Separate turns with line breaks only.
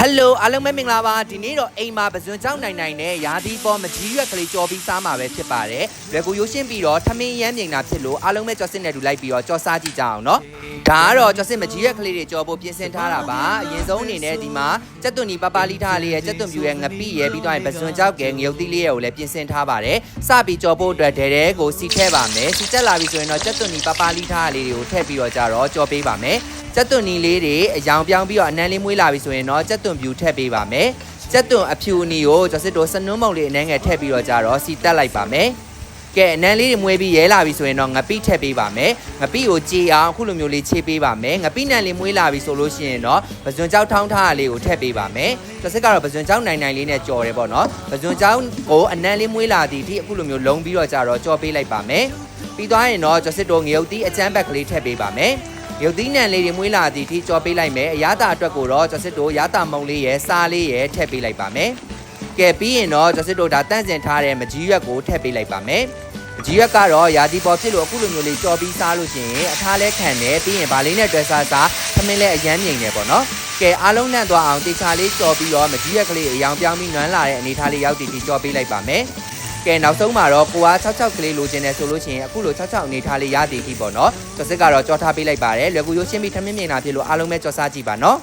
ဟယ်လိုအားလုံးပဲမင်္ဂလာပါဒီနေ့တော့အိမ်မှာပဇွန်ကြောက်နိုင်နိုင်နဲ့ရာသီပေါ်မကြီးရွက်ကလေးကြော်ပြီးစားမှာပဲဖြစ်ပါတယ်လွယ်ကူရိုးရှင်းပြီးတော့ထမင်းရမ်းမြိန်တာဖြစ်လို့အားလုံးပဲကြော်စစ်နဲ့တူလိုက်ပြီးတော့ကြော်စားကြည့်ကြအောင်နော် ဒါကတော့ကြော်စစ်မကြီးရွက်ကလေးတွေကြော်ဖို့ပြင်ဆင်ထားတာပါအရင်ဆုံးအနေနဲ့ဒီမှာကြက်သွန်ဒီပပလီထားလေးရဲ့ကြက်သွန်ပြူရဲ့ငပိရဲ့ပြီးတော့ရင်ပဇွန်ကြောက်ကဲငရုတ်သီးလေးရဲ့ကိုလည်းပြင်ဆင်ထားပါတယ်စပြီးကြော်ဖို့အတွက်ဒဲဒဲကိုစီထည့်ပါမယ်စီတက်လာပြီဆိုရင်တော့ကြက်သွန်ဒီပပလီထားလေးတွေကိုထည့်ပြီးတော့ကြတော့ကြော်ပေးပါမယ်ကြက်သွန်နီလေးတွေအယောင်ပြောင်းပြီးတော့အနမ်းလေးမွေးလာပြီဆိုရင်တော့ကြက်သွန်ပြူထည့်ပေးပါမယ်ကြက်သွန်အဖြူအနီကိုကျွန်တော်စစ်တို့စနွန်းမုံလေးအနှမ်းငယ်ထည့်ပြီးတော့ကြတော့စီတက်လိုက်ပါမယ် ကဲအနမ်းလေးတွေမွေးပြီးရဲလာပြီဆိုရင်တော့ငပိထည့်ပေးပါမယ်ငပိကိုကြေအောင်အခုလိုမျိုးလေးခြေပေးပါမယ်ငပိနံလေးမွေးလာပြီဆိုလို့ရှိရင်တော့ပဇွန်ကြောက်ထောင်းထားတာလေးကိုထည့်ပေးပါမယ်ကျွန်တော်စစ်ကတော့ပဇွန်ကြောက်နိုင်နိုင်လေးနဲ့ကြော်တယ်ပေါ့နော်ပဇွန်ကြောက်ကိုအနမ်းလေးမွေးလာသည်ဒီအခုလိုမျိုးလုံးပြီးတော့ကြတော့ကြော်ပေးလိုက်ပါမယ်ပြီးသွားရင်တော့ကျွန်တော်စစ်တို့ငရုတ်သီးအချမ်းဘက်ကလေးထည့်ပေးပါမယ်ရုပ်သီးနံလေးတွေမွေးလာသည့်ထိကြော်ပေးလိုက်မယ်အရသာအတွက်ကိုတော့ကျွန်တော်စစ်တို့ရတာမုံလေးရယ်စားလေးရယ်ထည့်ပေးလိုက်ပါမယ် ကဲပြီးရင်တော့ကျွန်တော်စစ်တို့ဒါတန့်စင်ထားတဲ့မကြီးရွက်ကိုထည့်ပေးလိုက်ပါမယ်မကြီးရွက်ကတော့ရာသီပေါ်ဖြစ်လို့အခုလိုမျိုးလေးကြော်ပြီးစားလို့ရှိရင်အထားလဲခံတယ်ပြီးရင်ဗာလေးနဲ့တွဲစားစားသမင်းလဲအရမ်းမြိန်တယ်ပေါ့နော်ကဲအားလုံးနှံ့သွားအောင်တေချာလေးကြော်ပြီးတော့မကြီးရွက်ကလေးအယောင်ပြောင်းပြီးနွမ်းလာတဲ့အနေထားလေးရောက်တည်တည်ကြော်ပေးလိုက်ပါမယ်ကဲနောက်ဆုံးမှာတော့ကိုအား66ကလေးလိုချင်တယ်ဆိုလို့ရှိရင်အခုလို66အနေထားလေးရတည်ပြီပေါ့နော်ကျော်စစ်ကတော့ကြော်ထားပေးလိုက်ပါတယ်လွယ်ကူရိုးရှင်းပြီးထမင်းမြင်တာဖြစ်လို့အားလုံးပဲကြော်စားကြည့်ပါနော်